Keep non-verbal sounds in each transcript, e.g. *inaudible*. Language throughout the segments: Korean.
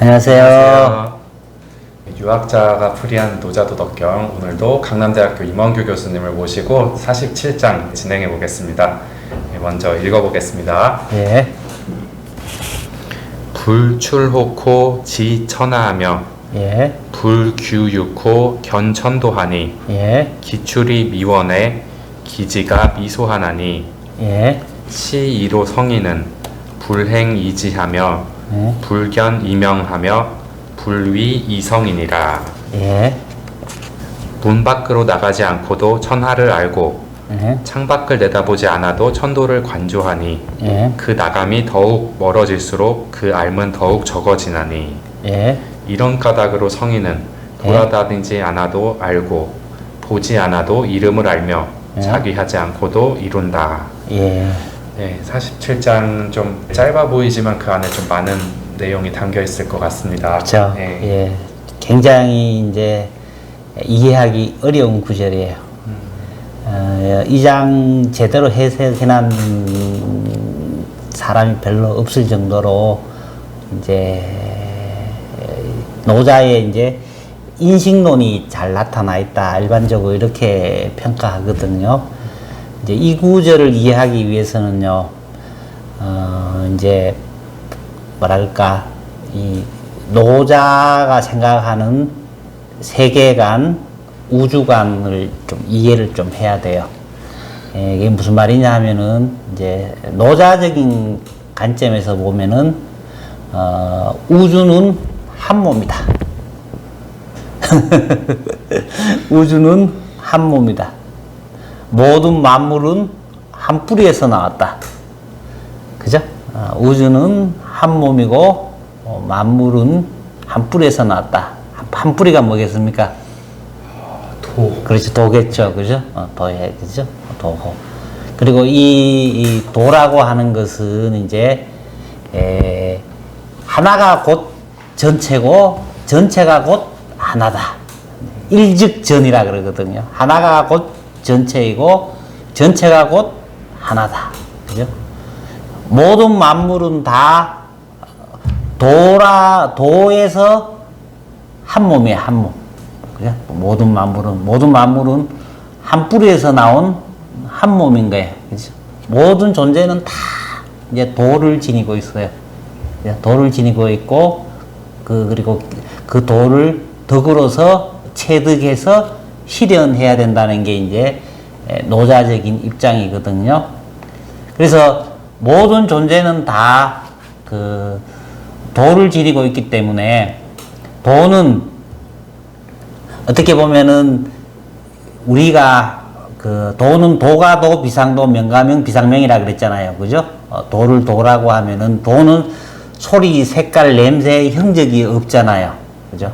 안녕하세요. 유학자가 풀이한 노자도 덕경 오늘도 강남대학교 임원규 교수님을 모시고 47장 진행해 보겠습니다. 네, 먼저 읽어보겠습니다. 예. 불출호코 지천하하며 예. 불규육호 견천도하니 예. 기출이 미원에 기지가 미소하나니 예. 시이로 성인은 불행이지하며 예. 불견 이명하며 불위 이성이니라. 예. 문 밖으로 나가지 않고도 천하를 알고 예. 창밖을 내다보지 않아도 천도를 관조하니 예. 그 나감이 더욱 멀어질수록 그 알은 더욱 적어지나니 예. 이런 까닭으로 성인은 돌아다니지 않아도 알고 보지 않아도 이름을 알며 예. 자기하지 않고도 이룬다. 예. 네, 47장 좀 짧아 보이지만 그 안에 좀 많은 내용이 담겨 있을 것 같습니다. 그렇죠. 네. 예. 굉장히 이제 이해하기 어려운 구절이에요. 어, 이장 제대로 해석해난 사람이 별로 없을 정도로 이제 노자의 이제 인식론이 잘 나타나 있다. 일반적으로 이렇게 평가하거든요. 이제 이 구절을 이해하기 위해서는요, 어, 이제 뭐랄까 이 노자가 생각하는 세계관, 우주관을 좀 이해를 좀 해야 돼요. 예, 이게 무슨 말이냐 하면은 이제 노자적인 관점에서 보면은 어, 우주는 한 몸이다. *laughs* 우주는 한 몸이다. 모든 만물은 한 뿌리에서 나왔다. 그죠? 어, 우주는 한 몸이고 어, 만물은 한 뿌리에서 나왔다. 한, 한 뿌리가 뭐겠습니까? 도. 그렇죠. 도겠죠. 그죠? 어, 도해. 그죠? 도호. 그리고 이, 이 도라고 하는 것은 이제, 에, 하나가 곧 전체고, 전체가 곧 하나다. 일즉전이라 그러거든요. 하나가 곧 전체이고, 전체가 곧 하나다. 그죠? 모든 만물은 다 도라, 도에서 한 몸이에요, 한 몸. 그죠? 모든 만물은, 모든 만물은 한 뿌리에서 나온 한 몸인 거예요. 그죠? 모든 존재는 다 이제 도를 지니고 있어요. 도를 지니고 있고, 그, 그리고 그 도를 덕으로서 체득해서 실현해야 된다는 게 이제 노자적인 입장이거든요. 그래서 모든 존재는 다 그 도를 지니고 있기 때문에 도는 어떻게 보면은 우리가 그 도는 도가 도 비상도 명가명 비상명이라 그랬잖아요. 그죠? 어, 도를 도라고 하면은 도는 소리, 색깔, 냄새, 형적이 없잖아요. 그죠?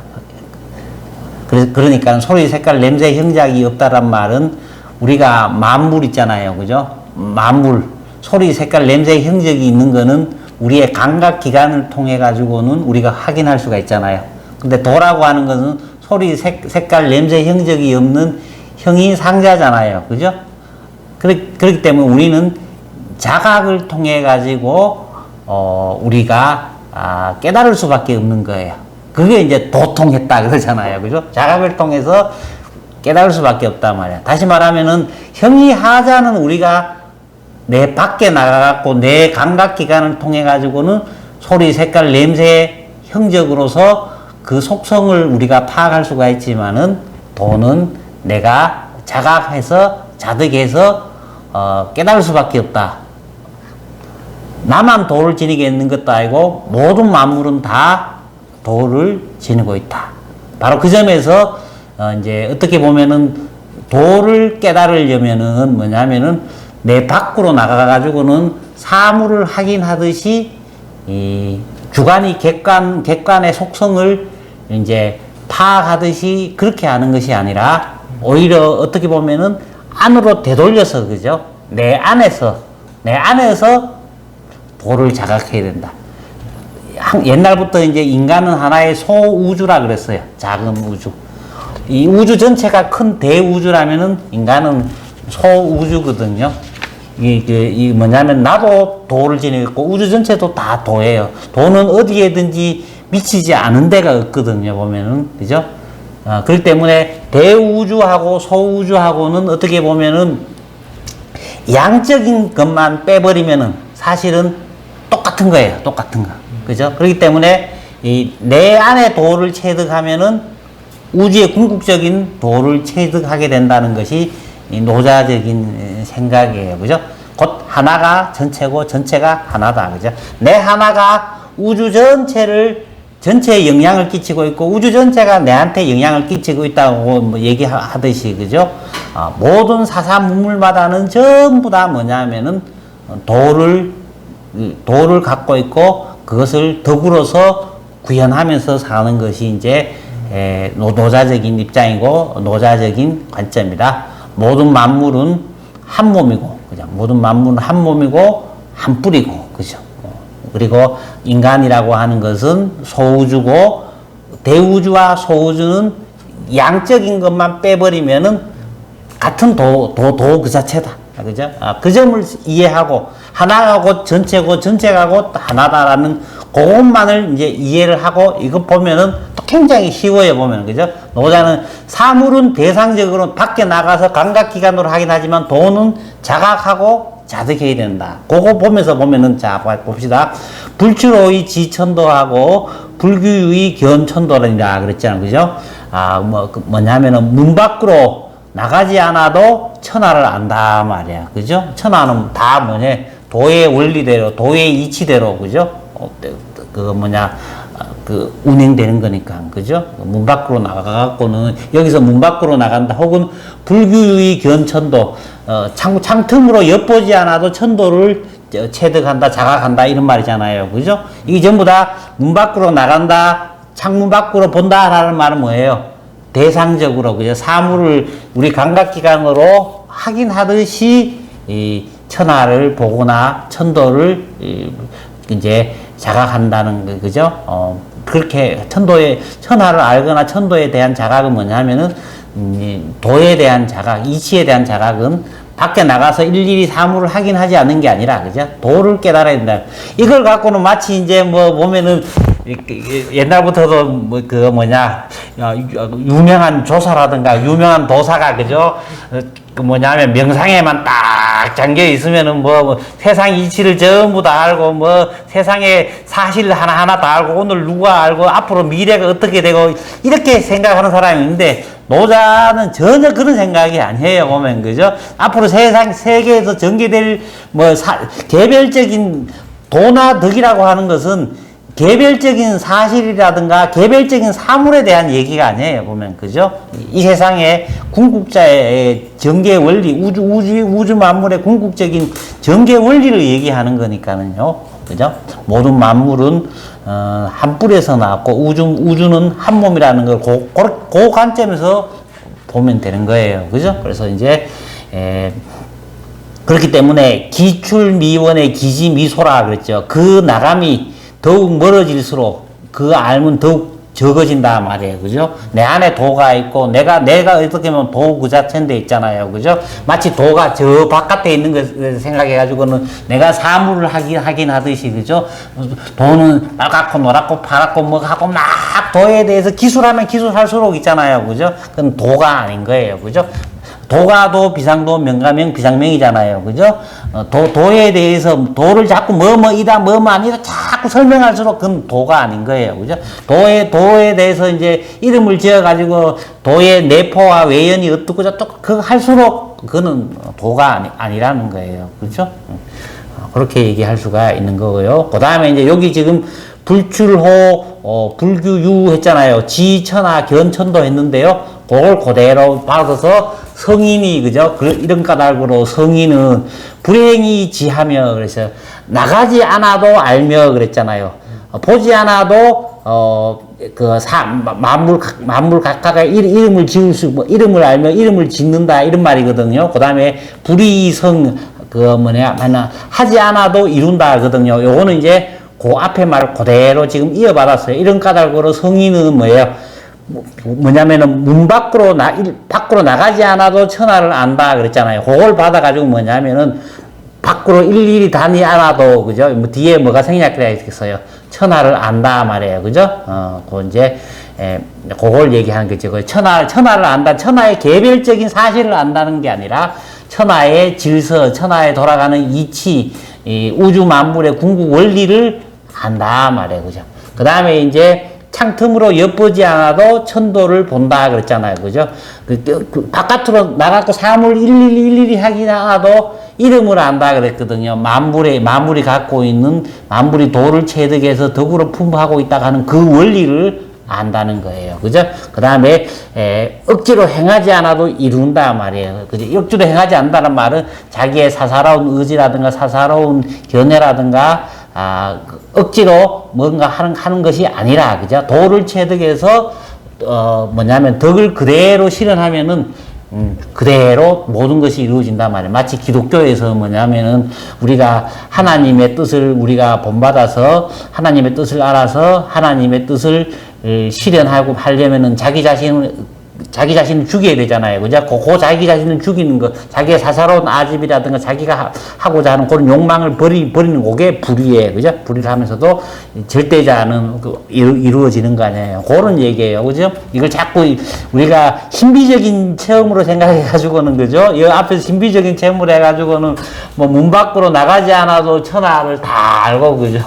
그러니까 소리, 색깔, 냄새, 형적이 없다란 말은 우리가 만물 있잖아요. 그죠? 만물. 소리, 색깔, 냄새, 형적이 있는 거는 우리의 감각 기관을 통해 가지고는 우리가 확인할 수가 있잖아요. 근데 도라고 하는 것은 소리, 색, 색깔, 냄새, 형적이 없는 형인 상자잖아요. 그죠? 그렇, 그렇기 때문에 우리는 자각을 통해 가지고 어, 우리가 아, 깨달을 수밖에 없는 거예요. 그게 이제 도통했다 그러잖아요. 그죠? 자각을 통해서 깨달을 수밖에 없단 말이야. 다시 말하면은 형이 하자는 우리가 내 밖에 나가갖고 내 감각 기관을 통해 가지고는 소리, 색깔, 냄새 형적으로서 그 속성을 우리가 파악할 수가 있지만은 도는 내가 자각해서 자득해서 어, 깨달을 수밖에 없다. 나만 도를 지니게 있는 것도 아니고 모든 만물은 다 도를 지니고 있다. 바로 그 점에서 어, 이제 어떻게 보면은 도를 깨달으려면은 뭐냐면은 내 밖으로 나가 가지고는 사물을 확인하듯이 이 주관이 객관 객관의 속성을 이제 파악하듯이 그렇게 하는 것이 아니라 오히려 어떻게 보면은 안으로 되돌려서 그죠? 내 안에서 내 안에서 도를 자각해야 된다. 한- 옛날부터 이제 인간은 하나의 소우주라 그랬어요. 작은 우주. 이 우주 전체가 큰 대우주라면은 인간은 소우주거든요. 이, 그, 이 뭐냐면 나도 도를 지니고 있고 우주 전체도 다 도예요. 도는 어디에든지 미치지 않은 데가 없거든요, 보면은. 그죠? 아, 그렇기 때문에 대우주하고 소우주하고는 어떻게 보면은 양적인 것만 빼버리면은 사실은 똑같은 거예요. 똑같은 거. 그죠? 그렇기 때문에 이 내 안에 도를 체득하면은 우주의 궁극적인 도를 체득하게 된다는 것이 이 노자적인 생각이에요. 그죠? 곧 하나가 전체고 전체가 하나다. 그죠? 내 하나가 우주 전체를 전체에 영향을 끼치고 있고 우주 전체가 내한테 영향을 끼치고 있다고 뭐 얘기하듯이 그죠? 아, 모든 사사 문물마다는 전부 다 뭐냐면은 도를 이 도를 갖고 있고 그것을 덕으로서 구현하면서 사는 것이 이제 에, 노- 노자적인 입장이고 노자적인 관점이다. 모든 만물은 한 몸이고 그죠? 모든 만물은 한 몸이고 한 뿌리고 그죠? 어, 그리고 인간이라고 하는 것은 소우주고 대우주와 소우주는 양적인 것만 빼버리면은 같은 도, 도, 도 그 자체다. 아, 그죠? 아, 그 점을 이해하고, 하나하고 전체고, 전체가고 하나다라는 그것만을 이제 이해를 하고, 이거 보면은 또 굉장히 쉬워요, 보면. 그죠? 노자는 사물은 대상적으로 밖에 나가서 감각기관으로 하긴 하지만, 도는 자각하고 자득해야 된다. 그거 보면서 보면은, 자, 봐- 봅시다. 불출호의 지천도하고, 불규의 견천도라 그랬잖아요. 그죠? 아, 뭐, 그 뭐냐면은, 문 밖으로 나가지 않아도 천하를 안다 말이야. 그죠? 천하는 다 뭐냐? 도의 원리대로, 도의 이치대로, 그죠? 어, 그 뭐냐? 아, 그 운행되는 거니까. 그죠? 문 밖으로 나가갖고는 여기서 문 밖으로 나간다. 혹은 불규의 견천도, 어, 창, 창틈으로 엿보지 않아도 천도를 저, 체득한다, 자각한다, 이런 말이잖아요. 그죠? 이게 전부 다 문 밖으로 나간다, 창문 밖으로 본다라는 말은 뭐예요? 대상적으로 그죠 사물을 우리 감각기관으로 확인하듯이 이 천하를 보거나 천도를 이, 이제 자각한다는 거 그죠? 어 그렇게 천도의 천하를 알거나 천도에 대한 자각은 뭐냐면은 음, 이 도에 대한 자각 이치에 대한 자각은 밖에 나가서 일일이 사물을 확인하지 않는 게 아니라 그죠? 도를 깨달아야 된다. 이걸 갖고는 마치 이제 뭐 보면은 옛날부터도 뭐 그 뭐냐 야, 유- 유명한 조사라든가 유명한 도사가 그죠? 어, 그 뭐냐면 명상에만 딱 잠겨 있으면은 뭐, 뭐 세상 이치를 전부 다 알고 뭐 세상의 사실 하나 하나 다 알고 오늘 누가 알고 앞으로 미래가 어떻게 되고 이렇게 생각하는 사람이 있는데 노자는 전혀 그런 생각이 아니에요 보면 그죠? 앞으로 세상 세계에서 전개될 뭐 사, 개별적인 도나 덕이라고 하는 것은 개별적인 사실이라든가 개별적인 사물에 대한 얘기가 아니에요 보면. 그죠? 이 세상에 궁극자의 전개 원리 우주 우주 우주 만물의 궁극적인 전개 원리를 얘기하는 거니까는요. 그죠? 모든 만물은 어, 한 뿔에서 나왔고 우주 우주는 한 몸이라는 걸 그, 그, 그 관점에서 보면 되는 거예요. 그죠? 그래서 이제 에, 그렇기 때문에 기출미원의 기지미소라 그랬죠. 그 나감이 더욱 멀어질수록 그 알면 더욱 적어진다 말이에요. 그죠? 내 안에 도가 있고 내가 내가 어떻게 보면 도 그 자체인데 있잖아요. 그죠? 마치 도가 저 바깥에 있는 걸 생각해 가지고는 내가 사물을 하긴 하긴 하듯이 그죠? 도는 빨갛고 노랗고 파랗고 뭐 하고 막 도에 대해서 기술하면 기술할수록 있잖아요. 그죠? 그건 도가 아닌 거예요. 그죠? 도가도 비상도 명가명 비상명이잖아요. 그죠? 어, 도, 도에 대해서 도를 자꾸 뭐뭐이다 뭐뭐 아니다 자꾸 설명할수록 그건 도가 아닌 거예요. 그죠? 도에 도에 대해서 이제 이름을 지어 가지고 도의 내포와 외연이 어떻고 저떻고 그거 할수록 그거는 도가 아니, 아니라는 거예요. 그렇죠? 어, 그렇게 얘기할 수가 있는 거고요. 그 다음에 이제 여기 지금 불출호, 어, 불규유 했잖아요. 지천하, 견천도 했는데요. 그걸 그대로 받아서 성인이, 그죠? 그, 이런 까닭으로 성인은 불행이 지하며, 그래서 나가지 않아도 알며 그랬잖아요. 어, 보지 않아도, 어, 그, 사, 마- 만물, 각- 만물 각각의 이- 이름을 지을 수, 뭐, 이름을 알며 이름을 짓는다, 이런 말이거든요. 그 다음에 불이성, 그 뭐냐, 하나, 하지 않아도 이룬다, 하거든요. 요거는 이제 그 앞에 말을 그대로 지금 이어받았어요. 이런 까닭으로 성인은 뭐예요? 뭐- 뭐냐면은 문 밖으로 나, 일- 밖으로 나가지 않아도 천하를 안다 그랬잖아요. 그걸 받아가지고 뭐냐면은 밖으로 일일이 다니 않아도 그죠? 뭐 뒤에 뭐가 생략되어 있겠어요. 천하를 안다 말이에요. 그죠? 어, 그 이제, 에, 그걸 얘기하는 거죠. 그 천하, 천하를 안다. 천하의 개별적인 사실을 안다는 게 아니라 천하의 질서, 천하에 돌아가는 이치, 이 우주 만물의 궁극 원리를 안다 말이에요. 그죠? 그 다음에 이제 창틈으로 엿보지 않아도 천도를 본다 그랬잖아요. 그죠? 그, 그 바깥으로 나가고 사물 일일이 일일이 하긴 않아도 이름을 안다 그랬거든요. 만물의, 만물이 갖고 있는, 만물이 도를 체득해서 덕으로 품하고 있다고 하는 그 원리를 안다는 거예요. 그죠? 그 다음에, 억지로 행하지 않아도 이룬다 말이에요. 그죠? 억지로 행하지 않는다는 말은 자기의 사사로운 의지라든가 사사로운 견해라든가 아, 그 억지로 뭔가 하는, 하는 것이 아니라, 그죠? 도를 체득해서, 어, 뭐냐면, 덕을 그대로 실현하면은, 음, 그대로 모든 것이 이루어진단 말이에요. 마치 기독교에서 뭐냐면은, 우리가 하나님의 뜻을 우리가 본받아서, 하나님의 뜻을 알아서, 하나님의 뜻을 에, 실현하고 하려면은 자기 자신을 자기 자신을 죽여야 되잖아요. 그죠? 그, 그 자기 자신을 죽이는 거, 자기의 사사로운 아집이라든가 자기가 하, 고자 하는 그런 욕망을 버리, 버리는 그게 불의예요. 그죠? 불의를 하면서도 절대자는 그 이루, 이루 어지는 거 아니에요. 그런 얘기예요. 그죠? 이걸 자꾸 우리가 신비적인 체험으로 생각해가지고는 그죠? 이 앞에서 신비적인 체험으로 해가지고는 뭐 문 밖으로 나가지 않아도 천하를 다 알고 그죠?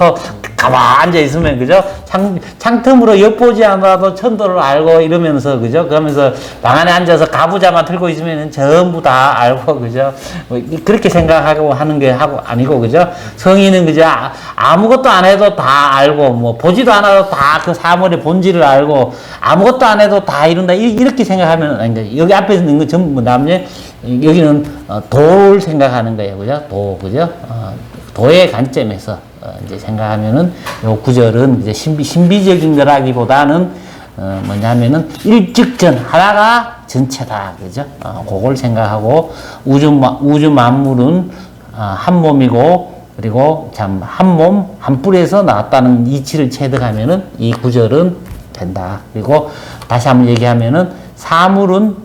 가만 앉아 있으면 그죠? 창, 창틈으로 엿보지 않아도 천도를 알고 이러면서 그죠? 그러면서 방 안에 앉아서 가부자만 틀고 있으면 전부 다 알고 그죠? 뭐 이- 그렇게 생각하고 하는 게 하고 아니고 그죠? 성인은 그죠? 아, 아무것도 안 해도 다 알고 뭐 보지도 않아도 다 그 사물의 본질을 알고 아무것도 안 해도 다 이룬다 이- 이렇게 생각하면 아니 여기 앞에 있는 건 전부 남녀 여기는 어, 도를 생각하는 거예요 그죠? 도 그죠? 어, 도의 관점에서 어, 이제 생각하면은 요 구절은 이제 신비, 신비적인 거라기보다는 어, 뭐냐면은 일직전 하나가 전체다 그죠? 어, 그걸 생각하고 우주 마- 우주 만물은 어, 한 몸이고 그리고 참 한 몸 한 뿔에서 나왔다는 이치를 체득하면은 이 구절은 된다. 그리고 다시 한번 얘기하면은 사물은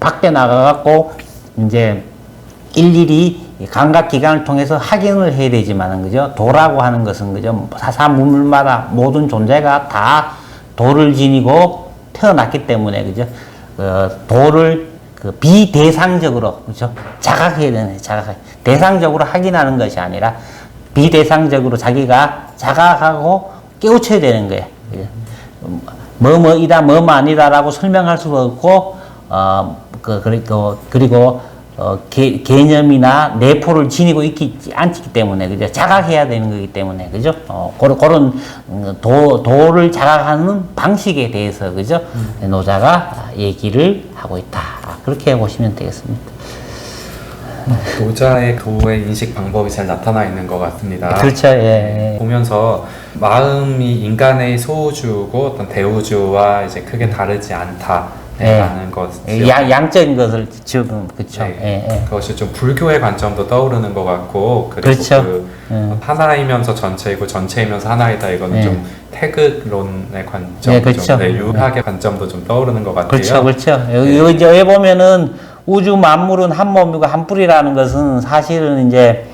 밖에 나가갖고 이제 일일이 이 감각 기관을 통해서 확인을 해야 되지만은 그죠? 도라고 하는 것은 그죠? 사사물마다 모든 존재가 다 도를 지니고 태어났기 때문에 그죠? 어, 도를 그 비대상적으로 그죠? 자각해야 되네 자각 대상적으로 확인하는 것이 아니라 비대상적으로 자기가 자각하고 깨우쳐야 되는 거예요 그죠? 뭐뭐이다 뭐뭐 아니다라고 설명할 수도 없고 어그 그리고 그리고 어, 개, 개념이나 내포를 지니고 있기 않기 때문에 그죠 자각해야 되는 거기 때문에 그죠 어 그런 그런 음, 도 도를 자각하는 방식에 대해서 그죠 노자가 얘기를 하고 있다 그렇게 보시면 되겠습니다. 노자의 도의 인식 방법이 잘 나타나 있는 것 같습니다. 그렇죠 예. 예. 보면서 마음이 인간의 소우주고 어떤 대우주와 이제 크게 다르지 않다 것이요. 예, 양, 양적인 것을 지금 그렇죠 네. 예, 예. 그것이 좀 불교의 관점도 떠오르는 것 같고 그리고 그렇죠. 그 음. 하나이면서 전체이고 전체이면서 하나이다 이거는 네. 좀 태극론의 관점, 네, 그렇죠. 좀 네, 유학의 관점도 좀 떠오르는 것 같아요. 그렇죠, 그렇죠. 여기, 보면은 우주 만물은 한 몸이고 한 뿔이라는 것은 사실은 이제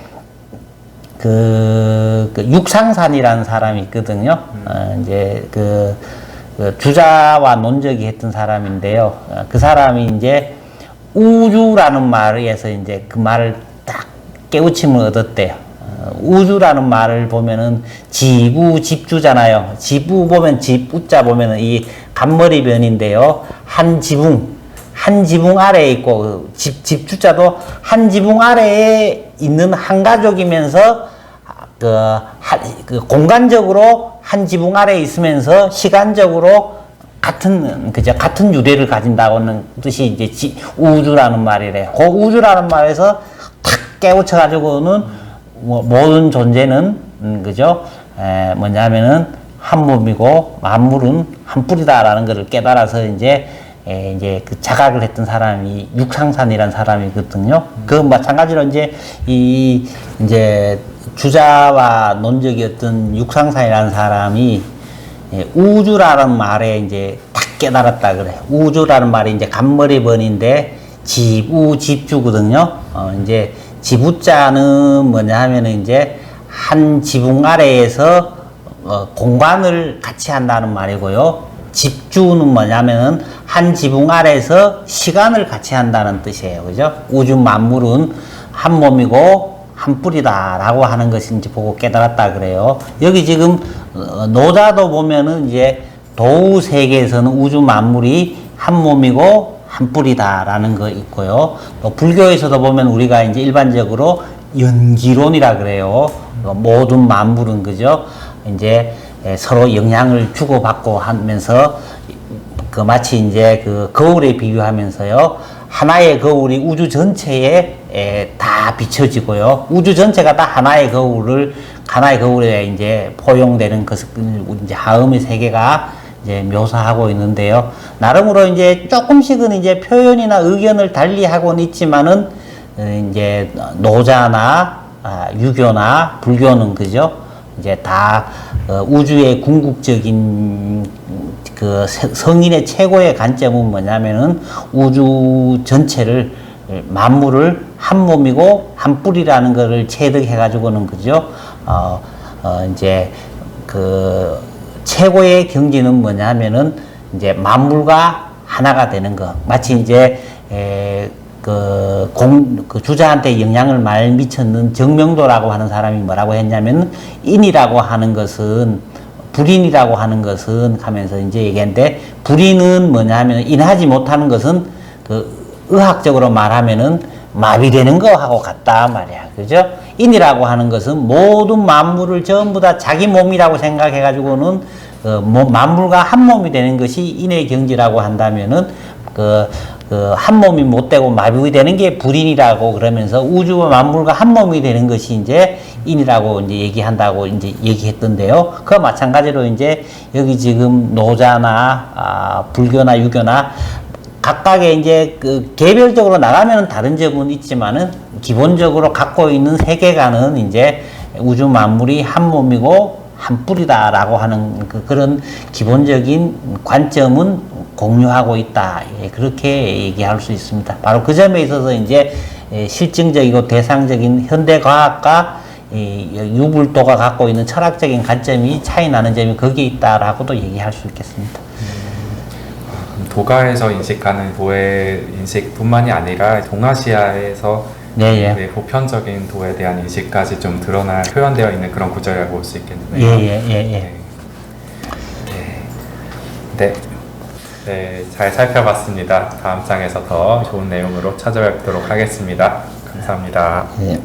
그, 그 육상산이라는 사람이 있거든요. 어, 이제 그, 그 주자와 논적이 했던 사람인데요. 어, 그 사람이 이제 우주라는 말에서 이제 그 말을 딱 깨우침을 얻었대요. 어, 우주라는 말을 보면은 지구 집주잖아요. 지부 보면 집우자 보면은 이 간머리 변인데요. 한 지붕 한 지붕 아래에 있고 그집 집주자도 한 지붕 아래에 있는 한 가족이면서 그, 한- 그 공간적으로 한 지붕 아래에 있으면서 시간적으로 같은 그죠 같은 유래를 가진다고는 뜻이 이제 지- 우주라는 말이래. 그 우주라는 말에서 탁 깨우쳐 가지고는 뭐 모든 존재는 음, 그죠 에, 뭐냐면은 한 몸이고 만물은 한 뿌리다라는 것을 깨달아서 이제 에, 이제 그 자각을 했던 사람이 육상산이라는 사람이거든요. 그 마찬가지로 이제 이 이제 주자와 논적이었던 육상산이라는 사람이 예, 우주라는 말에 이제 딱 깨달았다 그래. 우주라는 말이 이제 간머리 번인데 지우 집주거든요. 어, 이제 지부자는 뭐냐 하면은 이제 한 지붕 아래에서 어, 공간을 같이 한다는 말이고요. 집주는 뭐냐면은 한 지붕 아래서 시간을 같이 한다는 뜻이에요. 그죠? 우주 만물은 한 몸이고 한 뿌리다라고 하는 것인지 보고 깨달았다 그래요. 여기 지금 어, 노자도 보면은 이제 도우 세계에서는 우주 만물이 한 몸이고 한 뿌리다라는 거 있고요. 또 불교에서도 보면 우리가 이제 일반적으로 연기론이라 그래요. 어, 모든 만물은 그죠? 이제 에, 서로 영향을 주고받고 하면서 그 마치 이제 그 거울에 비유하면서요. 하나의 거울이 우주 전체에 에, 다 비춰지고요. 우주 전체가 다 하나의 거울을 하나의 거울에 이제 포용되는 것을 이제 하음의 세계가 이제 묘사하고 있는데요. 나름으로 이제 조금씩은 이제 표현이나 의견을 달리 하고는 있지만은 어, 이제 노자나 아, 유교나 불교는 그죠? 이제 다 어, 우주의 궁극적인 그 세- 성인의 최고의 관점은 뭐냐면은 우주 전체를 만물을 한 몸이고 한 뿌리라는 것을 체득해 가지고는 그죠? 어, 어 이제 그 최고의 경지는 뭐냐면은 이제 만물과 하나가 되는 거. 마치 이제 에, 그, 공, 그 주자한테 영향을 많이 미쳤는 정명도라고 하는 사람이 뭐라고 했냐면, 인이라고 하는 것은, 불인이라고 하는 것은 하면서 이제 얘기했는데, 불인은 뭐냐 하면, 인하지 못하는 것은, 그, 의학적으로 말하면은, 마비되는 거하고 같다 말이야. 그죠? 인이라고 하는 것은 모든 만물을 전부 다 자기 몸이라고 생각해가지고는, 그, 뭐, 만물과 한 몸이 되는 것이 인의 경지라고 한다면은, 그, 그, 한 몸이 못 되고 마비되는 게 불인이라고 그러면서 우주와 만물과 한 몸이 되는 것이 이제 인이라고 이제 얘기한다고 이제 얘기했던데요. 그와 마찬가지로 이제 여기 지금 노자나, 아, 불교나 유교나 각각의 이제 그 개별적으로 나가면은 다른 점은 있지만은 기본적으로 갖고 있는 세계관은 이제 우주 만물이 한 몸이고 한 뿌리다라고 하는 그 그런 기본적인 관점은 공유하고 있다. 예, 그렇게 얘기할 수 있습니다. 바로 그 점에 있어서 이제 예, 실증적이고 대상적인 현대 과학과 이 유불도가 갖고 있는 철학적인 관점이 차이 나는 점이 거기에 있다라고도 얘기할 수 있겠습니다. 도가에서 인식하는 도의 인식뿐만이 아니라 동아시아에서 네, 예. 네, 보편적인 도에 대한 인식까지 좀 드러나 표현되어 있는 그런 구절이라고 볼 수 있겠네요. 예, 예, 예, 예. 네. 네. 네, 잘 살펴봤습니다. 다음 장에서 더 좋은 내용으로 찾아뵙도록 하겠습니다. 감사합니다. 예.